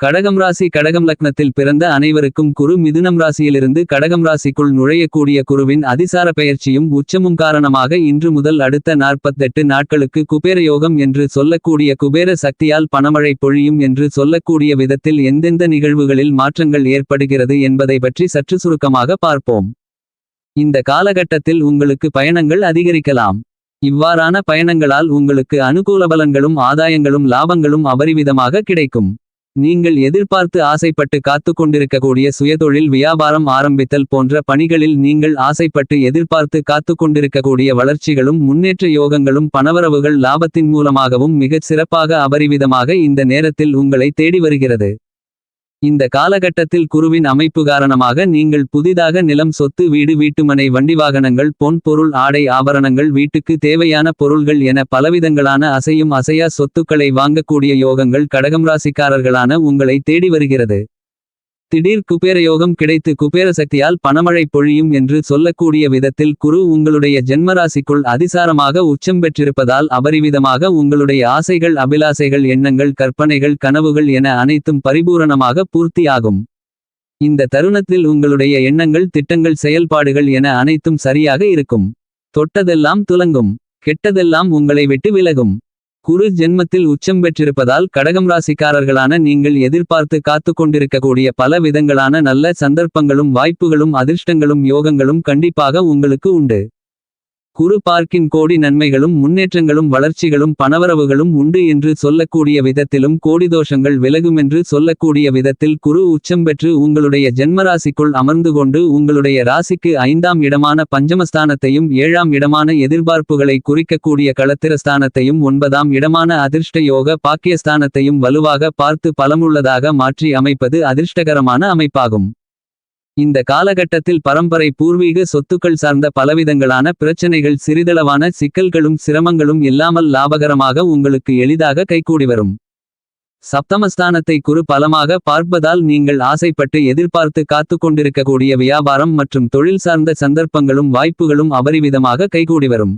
கடகம் ராசி கடகம் லக்னத்தில் பிறந்த அனைவருக்கும் குரு மிதுனம் ராசியிலிருந்து கடகம் ராசிக்குள் நுழையக்கூடிய குருவின் அதிசார பெயர்ச்சியும் உச்சமும் காரணமாக இன்று முதல் அடுத்த நாற்பத்தெட்டு நாட்களுக்கு குபேர யோகம் என்று சொல்லக்கூடிய குபேர சக்தியால் பணமழை பொழியும் என்று சொல்லக்கூடிய விதத்தில் எந்தெந்த நிகழ்வுகளில் மாற்றங்கள் ஏற்படுகிறது என்பதை பற்றி சற்று சுருக்கமாக பார்ப்போம். இந்த காலகட்டத்தில் உங்களுக்கு பயணங்கள் அதிகரிக்கலாம். இவ்வாறான பயணங்களால் உங்களுக்கு அனுகூல பலன்களும் ஆதாயங்களும் லாபங்களும் அபரிவிதமாக கிடைக்கும். நீங்கள் எதிர்பார்த்து ஆசைப்பட்டு காத்து கொண்டிருக்கக்கூடிய சுயதொழில் வியாபாரம் ஆரம்பித்தல் போன்ற பணிகளில் நீங்கள் ஆசைப்பட்டு எதிர்பார்த்து காத்து கொண்டிருக்கக்கூடிய வளர்ச்சிகளும் முன்னேற்ற யோகங்களும் பணவரவுகள் லாபத்தின் மூலமாகவும் மிகச் சிறப்பாக அபரிவிதமாக இந்த நேரத்தில் உங்களை தேடி வருகிறது. இந்த காலகட்டத்தில் குருவின் அமைப்பு காரணமாக நீங்கள் புதிதாக நிலம் சொத்து வீடு வீட்டுமனை வண்டி வாகனங்கள் பொன் பொருள் ஆடை ஆபரணங்கள் வீட்டுக்கு தேவையான பொருள்கள் என பலவிதங்களான அசையும் அசையா சொத்துக்களை வாங்கக்கூடிய யோகங்கள் கடகம் ராசிக்காரர்களான உங்களை தேடி வருகிறது. திடீர் குபேரயோகம் கிடைத்து குபேர சக்தியால் பணமழை பொழியும் என்று சொல்லக்கூடிய விதத்தில் குரு உங்களுடைய ஜென்மராசிக்குள் அதிசாரமாக உச்சம் பெற்றிருப்பதால் அபரிவிதமாக உங்களுடைய ஆசைகள் அபிலாசைகள் எண்ணங்கள் கற்பனைகள் கனவுகள் என அனைத்தும் பரிபூரணமாக பூர்த்தியாகும். இந்த தருணத்தில் உங்களுடைய எண்ணங்கள் திட்டங்கள் செயல்பாடுகள் என அனைத்தும் சரியாக இருக்கும். தொட்டதெல்லாம் துலங்கும். கெட்டதெல்லாம் உங்களை விட்டு விலகும். குரு ஜென்மத்தில் உச்சம் பெற்றிருப்பதால் கடகம் ராசிக்காரர்களான நீங்கள் எதிர்பார்த்து காத்து கொண்டிருக்கக்கூடிய பல விதங்களான நல்ல சந்தர்ப்பங்களும் வாய்ப்புகளும் அதிர்ஷ்டங்களும் யோகங்களும் கண்டிப்பாக உங்களுக்கு உண்டு. குரு பார்க்கின் கோடி நன்மைகளும் முன்னேற்றங்களும் வளர்ச்சிகளும் பணவரவுகளும் உண்டு என்று சொல்லக்கூடிய விதத்திலும் கோடிதோஷங்கள் விலகுமென்று சொல்லக்கூடிய விதத்தில் குரு உச்சம் பெற்று உங்களுடைய ஜென்மராசிக்குள் அமர்ந்து கொண்டு உங்களுடைய ராசிக்கு ஐந்தாம் இடமான பஞ்சமஸ்தானத்தையும் ஏழாம் இடமான எதிர்பார்ப்புகளை குறிக்கக்கூடிய களத்திரஸ்தானத்தையும் ஒன்பதாம் இடமான அதிர்ஷ்ட யோக பாக்கியஸ்தானத்தையும் வலுவாக பார்த்து பலமுள்ளதாக மாற்றி அமைப்பது அதிர்ஷ்டகரமான அமைப்பாகும். இந்த காலகட்டத்தில் பரம்பரை பூர்வீக சொத்துக்கள் சார்ந்த பலவிதங்களான பிரச்சனைகள் சிறிதளவான சிக்கல்களும் சிரமங்களும் இல்லாமல் லாபகரமாக உங்களுக்கு எளிதாக கைகூடி வரும். சப்தமஸ்தானத்தை குறு பலமாக பார்ப்பதால் நீங்கள் ஆசைப்பட்டு எதிர்பார்த்து காத்து கொண்டிருக்கக்கூடிய வியாபாரம் மற்றும் தொழில் சார்ந்த சந்தர்ப்பங்களும் வாய்ப்புகளும் அபரிவிதமாக கைகூடி வரும்.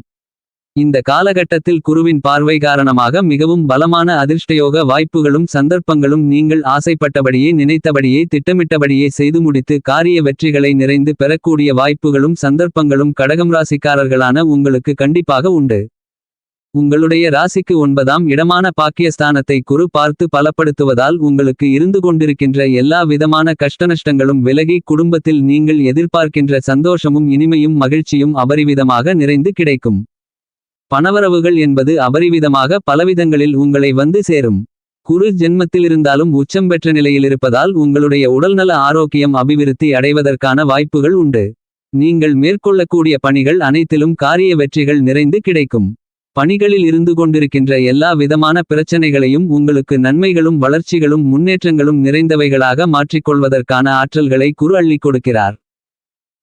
இந்த காலகட்டத்தில் குருவின் பார்வை காரணமாக மிகவும் பலமான அதிர்ஷ்டயோக வாய்ப்புகளும் சந்தர்ப்பங்களும் நீங்கள் ஆசைப்பட்டபடியே நினைத்தபடியே திட்டமிட்டபடியே செய்து முடித்து காரிய வெற்றிகளை நிறைந்து பெறக்கூடிய வாய்ப்புகளும் சந்தர்ப்பங்களும் கடகம் ராசிக்காரர்களான உங்களுக்கு கண்டிப்பாக உண்டு. உங்களுடைய ராசிக்கு ஒன்பதாம் இடமான பாக்கியஸ்தானத்தை குரு பார்த்து பலப்படுத்துவதால் உங்களுக்கு இருந்து கொண்டிருக்கின்ற எல்லா விதமான கஷ்டநஷ்டங்களும் விலகி குடும்பத்தில் நீங்கள் எதிர்பார்க்கின்ற சந்தோஷமும் இனிமையும் மகிழ்ச்சியும் அபரிவிதமாக நிறைந்து கிடைக்கும். பணவரவுகள் என்பது அபரிவிதமாக பலவிதங்களில் உங்களை வந்து சேரும். குரு ஜென்மத்திலிருந்தாலும் உச்சம் பெற்ற நிலையில் இருப்பதால் உங்களுடைய உடல்நல ஆரோக்கியம் அபிவிருத்தி அடைவதற்கான வாய்ப்புகள் உண்டு. நீங்கள் மேற்கொள்ளக்கூடிய பணிகள் அனைத்திலும் காரிய வெற்றிகள் நிறைந்து கிடைக்கும். பணிகளில் இருந்து கொண்டிருக்கின்ற எல்லா விதமான பிரச்சனைகளையும் உங்களுக்கு நன்மைகளும் வளர்ச்சிகளும் முன்னேற்றங்களும் நிறைந்தவைகளாக மாற்றிக்கொள்வதற்கான ஆற்றல்களை குரு அள்ளிக் கொடுக்கிறார்.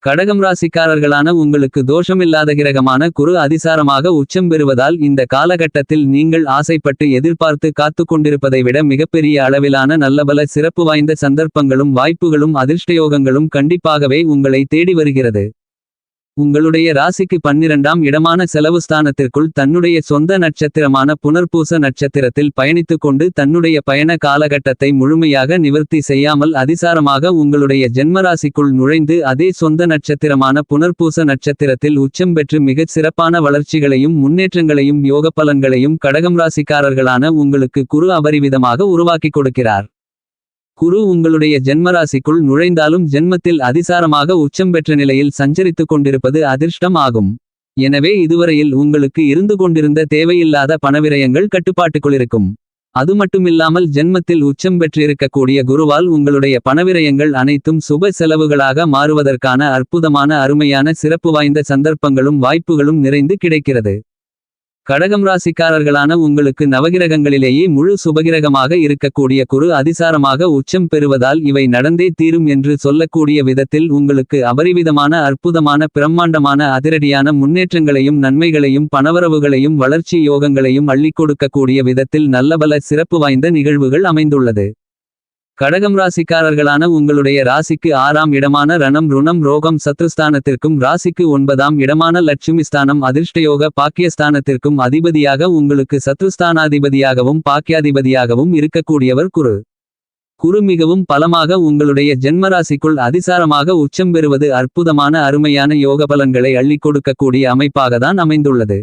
கடகம் ராசிக்காரர்களான உங்களுக்கு தோஷமில்லாத கிரகமான குரு அதிசாரமாக உச்சம் பெறுவதால் இந்த காலகட்டத்தில் நீங்கள் ஆசைப்பட்டு எதிர்பார்த்து காத்து கொண்டிருப்பதை விட மிகப்பெரிய அளவிலான நல்லபல சிறப்பு வாய்ந்த சந்தர்ப்பங்களும் வாய்ப்புகளும் அதிர்ஷ்டயோகங்களும் கண்டிப்பாகவே உங்களை தேடி வருகிறது. உங்களுடைய ராசிக்கு பன்னிரண்டாம் இடமான செலவு ஸ்தானத்திற்குள் தன்னுடைய சொந்த நட்சத்திரமான புனர்பூச நட்சத்திரத்தில் பயணித்து கொண்டு தன்னுடைய பயண காலகட்டத்தை முழுமையாக நிவர்த்தி செய்யாமல் அதிசாரமாக உங்களுடைய ஜென்மராசிக்குள் நுழைந்து அதே சொந்த நட்சத்திரமான புனர்பூச நட்சத்திரத்தில் உச்சம் பெற்று மிகச் சிறப்பான வளர்ச்சிகளையும் முன்னேற்றங்களையும் யோக பலன்களையும் கடகம் ராசிக்காரர்களான உங்களுக்கு குரு அபரிவிதமாக உருவாக்கிக் கொடுக்கிறார். குரு உங்களுடைய ஜென்மராசிக்குள் நுழைந்தாலும் ஜென்மத்தில் அதிசாரமாக உச்சம் பெற்ற நிலையில் சஞ்சரித்துக் கொண்டிருப்பது அதிர்ஷ்டம் ஆகும் எனவே இதுவரையில் உங்களுக்கு இருந்து கொண்டிருந்த தேவையில்லாத பணவிரயங்கள் கட்டுப்பாட்டுக்குள் இருக்கும். அது மட்டுமில்லாமல் ஜென்மத்தில் உச்சம் பெற்றிருக்கக்கூடிய குருவால் உங்களுடைய பணவிரயங்கள் அனைத்தும் சுப செலவுகளாக மாறுவதற்கான அற்புதமான அருமையான சிறப்பு வாய்ந்த சந்தர்ப்பங்களும் வாய்ப்புகளும் நிறைந்து கிடைக்கிறது. கடகம் ராசிக்காரர்களான உங்களுக்கு நவகிரகங்களிலேயே முழு சுபகிரகமாக இருக்கக்கூடிய குரு அதிசாரமாக உச்சம் பெறுவதால் இவை நடந்தே தீரும் என்று சொல்லக்கூடிய விதத்தில் உங்களுக்கு அபரிவிதமான அற்புதமான பிரம்மாண்டமான அதிரடியான முன்னேற்றங்களையும் நன்மைகளையும் பணவரவுகளையும் வளர்ச்சி யோகங்களையும் அள்ளிக் கொடுக்கக்கூடிய விதத்தில் நல்லபல சிறப்பு வாய்ந்த நிகழ்வுகள் அமைந்துள்ளது. கடகம் ராசிக்காரர்களான உங்களுடைய ராசிக்கு ஆறாம் இடமான ரணம் ருணம் ரோகம் சத்ருஸ்தானத்திற்கும் ராசிக்கு ஒன்பதாம் இடமான லட்சுமி ஸ்தானம் அதிர்ஷ்டயோக பாக்கியஸ்தானத்திற்கும் அதிபதியாக உங்களுக்கு சத்ருஸ்தானாதிபதியாகவும் பாக்கியாதிபதியாகவும் இருக்கக்கூடியவர் குரு. குரு மிகவும் பலமாக உங்களுடைய ஜென்மராசிக்குள் அதிசாரமாக உச்சம் பெறுவது அற்புதமான அருமையான யோக பலன்களை அள்ளிக் கொடுக்கக்கூடிய அமைப்பாகத்தான் அமைந்துள்ளது.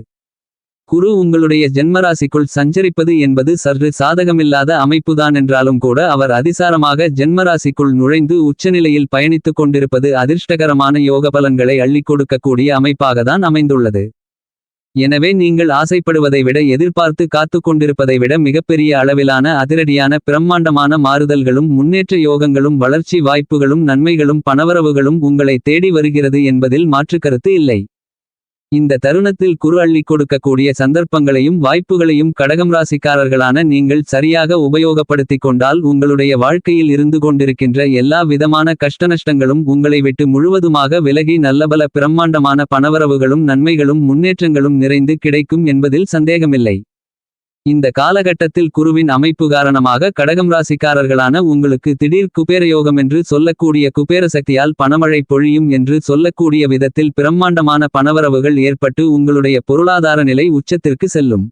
குரு உங்களுடைய ஜென்மராசிக்குள் சஞ்சரிப்பது என்பது சற்று சாதகமில்லாத அமைப்புதான் என்றாலும் கூட அவர் அதிசாரமாக ஜென்மராசிக்குள் நுழைந்து உச்சநிலையில் பயணித்துக் கொண்டிருப்பது அதிர்ஷ்டகரமான யோக பலன்களை அள்ளிக் கொடுக்கக்கூடிய அமைப்பாகத்தான் அமைந்துள்ளது. எனவே நீங்கள் ஆசைப்படுவதை விட எதிர்பார்த்து காத்துக் கொண்டிருப்பதை விட மிகப்பெரிய அளவிலான அதிரடியான பிரம்மாண்டமான மாறுதல்களும் முன்னேற்ற யோகங்களும் வளர்ச்சி வாய்ப்புகளும் நன்மைகளும் பணவரவுகளும் உங்களை தேடி வருகிறது என்பதில் மாற்றுக்கருத்து இல்லை. இந்த தருணத்தில் குரு அள்ளிக் கொடுக்கக்கூடிய சந்தர்ப்பங்களையும் வாய்ப்புகளையும் கடகம் ராசிக்காரர்களான நீங்கள் சரியாக உபயோகப்படுத்திக் கொண்டால் உங்களுடைய வாழ்க்கையில் இருந்து கொண்டிருக்கின்ற எல்லா விதமான கஷ்டநஷ்டங்களும் உங்களை விட்டு முழுவதுமாக விலகி நல்லபல பிரம்மாண்டமான பணவரவுகளும் நன்மைகளும் முன்னேற்றங்களும் நிறைந்து கிடைக்கும் என்பதில் சந்தேகமில்லை. இந்த காலகட்டத்தில் குருவின் அமைப்பு காரணமாக கடகம் ராசிக்காரர்களான உங்களுக்கு திடீர் குபேரயோகம் என்று சொல்லக்கூடிய குபேர சக்தியால் பணமழை பொழியும் என்று சொல்லக்கூடிய விதத்தில் பிரம்மாண்டமான பணவரவுகள் ஏற்பட்டு உங்களுடைய பொருளாதார நிலை உச்சத்திற்கு செல்லும்.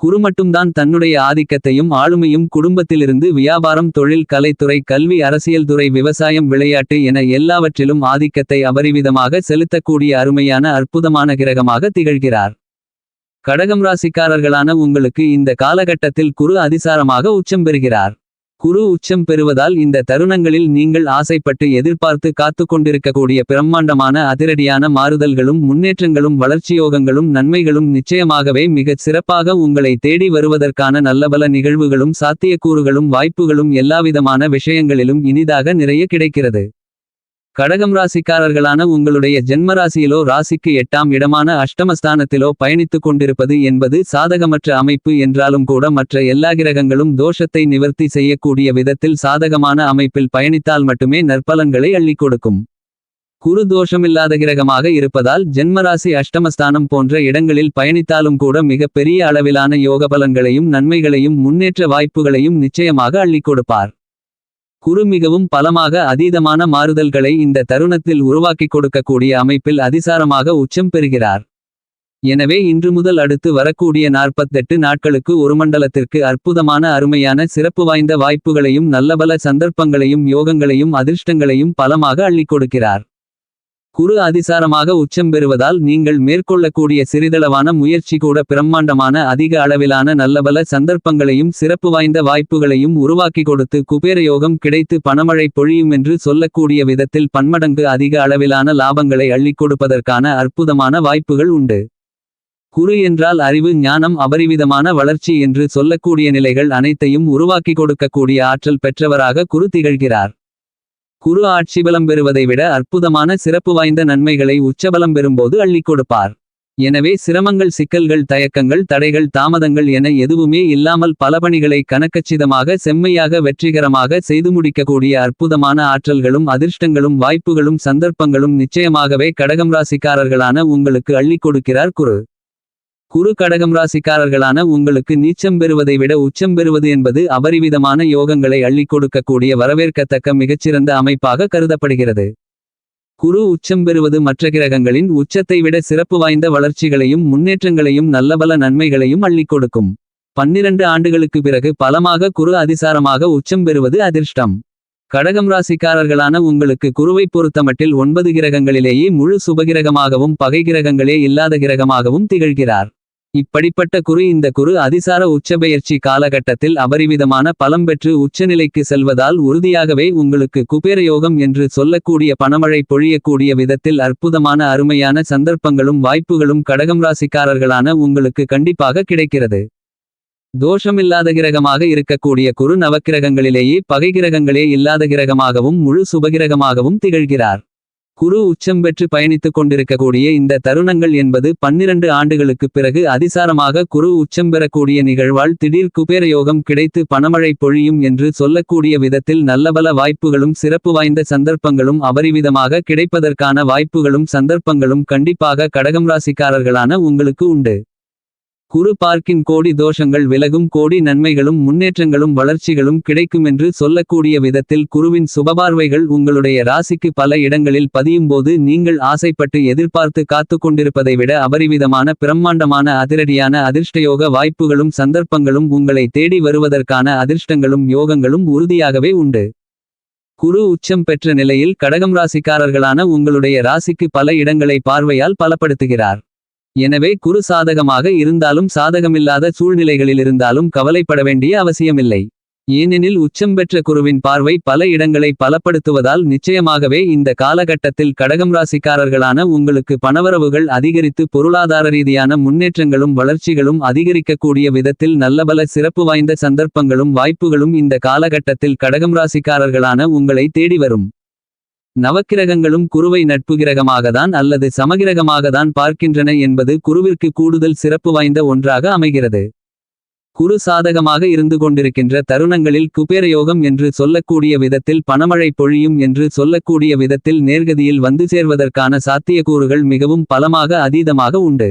குரு மட்டும்தான் தன்னுடைய ஆதிக்கத்தையும் ஆளுமையும் குடும்பத்திலிருந்து வியாபாரம் தொழில் கலைத்துறை கல்வி அரசியல் துறை விவசாயம் விளையாட்டு என எல்லாவற்றிலும் ஆதிக்கத்தை அபரிவிதமாக செலுத்தக்கூடிய அருமையான அற்புதமான கிரகமாக திகழ்கிறார். கடகம் ராசிக்காரர்களான உங்களுக்கு இந்த காலகட்டத்தில் குரு அதிசாரமாக உச்சம் பெறுகிறார். குரு உச்சம் பெறுவதால் இந்த தருணங்களில் நீங்கள் ஆசைப்பட்டு எதிர்பார்த்து காத்துக் கொண்டிருக்கக்கூடிய பிரம்மாண்டமான அதிரடியான மாறுதல்களும் முன்னேற்றங்களும் வளர்ச்சியோகங்களும் நன்மைகளும் நிச்சயமாகவே மிகச் சிறப்பாக உங்களை தேடி வருவதற்கான நல்லபல நிகழ்வுகளும் சாத்தியக்கூறுகளும் வாய்ப்புகளும் எல்லாவிதமான விஷயங்களிலும் இனிதாக நிறைய கிடைக்கிறது. கடகம் ராசிக்காரர்களான உங்களுடைய ஜென்மராசியிலோ ராசிக்கு எட்டாம் இடமான அஷ்டமஸ்தானத்திலோ பயணித்துக் கொண்டிருப்பது என்பது சாதகமற்ற அமைப்பு என்றாலும் கூட மற்ற எல்லா கிரகங்களும் தோஷத்தை நிவர்த்தி செய்யக்கூடிய விதத்தில் சாதகமான அமைப்பில் பயணித்தால் மட்டுமே நற்பலன்களை அள்ளிக் கொடுக்கும். குரு தோஷமில்லாத கிரகமாக இருப்பதால் ஜென்மராசி அஷ்டமஸ்தானம் போன்ற இடங்களில் பயணித்தாலும் கூட மிக பெரிய அளவிலான யோக பலன்களையும் நன்மைகளையும் முன்னேற்ற வாய்ப்புகளையும் நிச்சயமாக அள்ளிக் கொடுப்பார். குரு மிகவும் பலமாக அதீதமான மாறுதல்களை இந்த தருணத்தில் உருவாக்கிக் கொடுக்கக்கூடிய அமைப்பில் அதிசாரமாக உச்சம் பெறுகிறார். எனவே இன்று முதல் அடுத்து வரக்கூடிய நாற்பத்தெட்டு நாட்களுக்கு ஒரு மண்டலத்திற்கு அற்புதமான அருமையான சிறப்பு வாய்ந்த வாய்ப்புகளையும் நல்லபல சந்தர்ப்பங்களையும் யோகங்களையும் அதிர்ஷ்டங்களையும் பலமாக அள்ளிக் கொடுக்கிறார். குரு அதிசாரமாக உச்சம் பெறுவதால் நீங்கள் மேற்கொள்ளக்கூடிய சிறிதளவான முயற்சி கூட பிரம்மாண்டமான அதிக அளவிலான நல்லபல சந்தர்ப்பங்களையும் சிறப்பு வாய்ந்த வாய்ப்புகளையும் உருவாக்கி கொடுத்து குபேரயோகம் கிடைத்து பணமழை பொழியும் என்று சொல்லக்கூடிய விதத்தில் பன்மடங்கு அதிக அளவிலான லாபங்களை அள்ளிக் கொடுப்பதற்கான அற்புதமான வாய்ப்புகள் உண்டு. குரு என்றால் அறிவு ஞானம் அபரிவிதமான வளர்ச்சி என்று சொல்லக்கூடிய நிலைகள் அனைத்தையும் உருவாக்கி கொடுக்கக்கூடிய ஆற்றல் பெற்றவராக குரு திகழ்கிறார். குரு ஆட்சி பலம் பெறுவதை விட அற்புதமான சிறப்பு வாய்ந்த நன்மைகளை உச்சபலம் பெறும்போது அள்ளிக் கொடுப்பார். எனவே சிரமங்கள் சிக்கல்கள் தயக்கங்கள் தடைகள் தாமதங்கள் என எதுவுமே இல்லாமல் பல பணிகளை கணக்கச்சிதமாக செம்மையாக வெற்றிகரமாக செய்து முடிக்கக்கூடிய அற்புதமான ஆற்றல்களும் அதிர்ஷ்டங்களும் வாய்ப்புகளும் சந்தர்ப்பங்களும் நிச்சயமாகவே கடகம் ராசிக்காரர்களான உங்களுக்கு அள்ளிக் கொடுக்கிறார் குரு. குரு கடகம் ராசிக்காரர்களான உங்களுக்கு நீச்சம் பெறுவதை விட உச்சம் பெறுவது என்பது அபரிவிதமான யோகங்களை அள்ளிக் கொடுக்கக்கூடிய வரவேற்கத்தக்க மிகச்சிறந்த அமைப்பாக கருதப்படுகிறது. குரு உச்சம் பெறுவது மற்ற கிரகங்களின் உச்சத்தை விட சிறப்பு வாய்ந்த வளர்ச்சிகளையும் முன்னேற்றங்களையும் நல்லபல நன்மைகளையும் அள்ளிக் கொடுக்கும். பன்னிரண்டு ஆண்டுகளுக்கு பிறகு பலமாக குரு அதிசாரமாக உச்சம் பெறுவது அதிர்ஷ்டம். கடகம் ராசிக்காரர்களான உங்களுக்கு குருவை பொறுத்தமட்டில் ஒன்பது கிரகங்களிலேயே முழு சுபகிரகமாகவும் பகை கிரகங்களே இல்லாத கிரகமாகவும் திகழ்கிறார். இப்படிப்பட்ட குரு இந்த குரு அதிசார உச்சபெயர்ச்சி காலகட்டத்தில் அபரிவிதமான பலம் பெற்று உச்சநிலைக்கு செல்வதால் உறுதியாகவே உங்களுக்கு குபேரயோகம் என்று சொல்லக்கூடிய பணமழை பொழியக்கூடிய விதத்தில் அற்புதமான அருமையான சந்தர்ப்பங்களும் வாய்ப்புகளும் கடகம் ராசிக்காரர்களான உங்களுக்கு கண்டிப்பாக கிடைக்கிறது. தோஷமில்லாத கிரகமாக இருக்கக்கூடிய குரு நவக்கிரகங்களிலேயே பகை கிரகங்களே இல்லாத கிரகமாகவும் முழு சுபகிரகமாகவும் திகழ்கிறார். குரு உச்சம் பெற்று பயணித்துக் கொண்டிருக்கக்கூடிய இந்த தருணங்கள் என்பது பன்னிரண்டு ஆண்டுகளுக்குப் பிறகு அதிசாரமாக குரு உச்சம் பெறக்கூடிய நிகழ்வால் திடீர் குபேரயோகம் கிடைத்து பணமழை பொழியும் என்று சொல்லக்கூடிய விதத்தில் நல்லபல வாய்ப்புகளும் சிறப்பு வாய்ந்த சந்தர்ப்பங்களும் அபரிவிதமாக கிடைப்பதற்கான வாய்ப்புகளும் சந்தர்ப்பங்களும் கண்டிப்பாக கடகம் ராசிக்காரர்களான உங்களுக்கு உண்டு. குரு பார்க்கின் கோடி தோஷங்கள் விலகும் கோடி நன்மைகளும் முன்னேற்றங்களும் வளர்ச்சிகளும் கிடைக்குமென்று சொல்லக்கூடிய விதத்தில் குருவின் சுபபார்வைகள் உங்களுடைய ராசிக்கு பல இடங்களில் பதியும்போது நீங்கள் ஆசைப்பட்டு எதிர்பார்த்து காத்து கொண்டிருப்பதை விட அபரிவிதமான பிரம்மாண்டமான அதிரடியான அதிர்ஷ்டயோக வாய்ப்புகளும் சந்தர்ப்பங்களும் உங்களை தேடி வருவதற்கான அதிர்ஷ்டங்களும் யோகங்களும் உறுதியாகவே உண்டு. குரு உச்சம் பெற்ற நிலையில் கடகம் ராசிக்காரர்களான உங்களுடைய ராசிக்கு பல இடங்களை பார்வையால் பலப்படுத்துகிறார். எனவே குரு சாதகமாக இருந்தாலும் சாதகமில்லாத சூழ்நிலைகளில் இருந்தாலும் கவலைப்பட வேண்டிய அவசியமில்லை. ஏனெனில் உச்சம் பெற்ற குருவின் பார்வை பல இடங்களை பலப்படுத்துவதால் நிச்சயமாகவே இந்த காலகட்டத்தில் கடகம் ராசிக்காரர்களான உங்களுக்கு பணவரவுகள் அதிகரித்து பொருளாதார ரீதியான முன்னேற்றங்களும் வளர்ச்சிகளும் அதிகரிக்கக்கூடிய விதத்தில் நல்லபல சிறப்பு வாய்ந்த சந்தர்ப்பங்களும் வாய்ப்புகளும் இந்த காலகட்டத்தில் கடகம் ராசிக்காரர்களான உங்களை தேடி வரும். நவக்கிரகங்களும் குருவை நட்புகிரகமாகத்தான் அல்லது சமகிரகமாகத்தான் பார்க்கின்றன என்பது குருவிற்கு கூடுதல் சிறப்பு வாய்ந்த ஒன்றாக அமைகிறது. குரு சாதகமாக இருந்து கொண்டிருக்கின்ற தருணங்களில் குபேரயோகம் என்று சொல்லக்கூடிய விதத்தில் பணமழை பொழியும் என்று சொல்லக்கூடிய விதத்தில் நேர்கதியில் வந்து சேர்வதற்கான சாத்தியக்கூறுகள் மிகவும் பலமாக அதீதமாக உண்டு.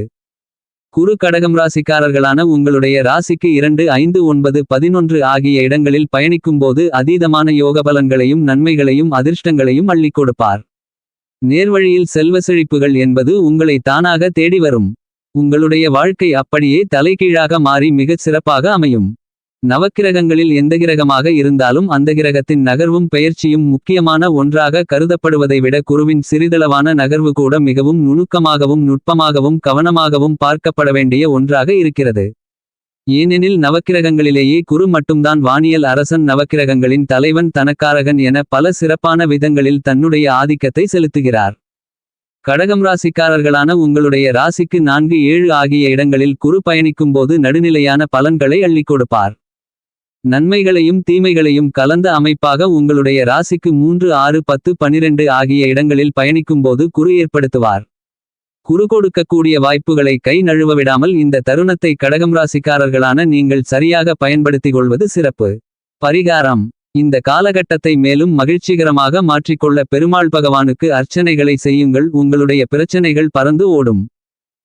குரு கடகம் ராசிக்காரர்களான உங்களுடைய ராசிக்கு இரண்டு ஐந்து ஒன்பது பதினொன்று ஆகிய இடங்களில் பயணிக்கும்போது அதீதமான யோக பலன்களையும் நன்மைகளையும் அதிர்ஷ்டங்களையும் அள்ளிக் கொடுப்பார். நேர்வழியில் செல்வ செழிப்புகள் என்பது உங்களை தானாக தேடி வரும். உங்களுடைய வாழ்க்கை அப்படியே தலைகீழாக மாறி மிகச் சிறப்பாக அமையும். நவக்கிரகங்களில் எந்த கிரகமாக இருந்தாலும் அந்த கிரகத்தின் நகர்வும் பெயர்ச்சியும் முக்கியமான ஒன்றாக கருதப்படுவதை விட குருவின் சிறிதளவான நகர்வு கூட மிகவும் நுணுக்கமாகவும் நுட்பமாகவும் கவனமாகவும் பார்க்கப்பட வேண்டிய ஒன்றாக இருக்கிறது. ஏனெனில் நவக்கிரகங்களிலேயே குரு மட்டும்தான் வானியல் அரசன் நவக்கிரகங்களின் தலைவன் தனக்காரகன் என பல சிறப்பான விதங்களில் தன்னுடைய ஆதிக்கத்தை செலுத்துகிறார். கடகம் ராசிக்காரர்களான உங்களுடைய ராசிக்கு நான்கு ஏழு ஆகிய இடங்களில் குரு பயணிக்கும்போது நடுநிலையான பலன்களை அள்ளிக் கொடுப்பார். நன்மைகளையும் தீமைகளையும் கலந்த அமைப்பாக உங்களுடைய ராசிக்கு மூன்று ஆறு பத்து பனிரெண்டு ஆகிய இடங்களில் பயணிக்கும்போது குரு ஏற்படுத்துவார். குரு கொடுக்கக்கூடிய வாய்ப்புகளை கை நழுவ விடாமல் இந்த தருணத்தை கடகம் ராசிக்காரர்களான நீங்கள் சரியாக பயன்படுத்திக் கொள்வது சிறப்பு. பரிகாரம். இந்த காலகட்டத்தை மேலும் மகிழ்ச்சிகரமாக மாற்றிக்கொள்ள பெருமாள் பகவானுக்கு அர்ச்சனைகளை செய்யுங்கள் உங்களுடைய பிரச்சனைகள் பறந்து ஓடும்.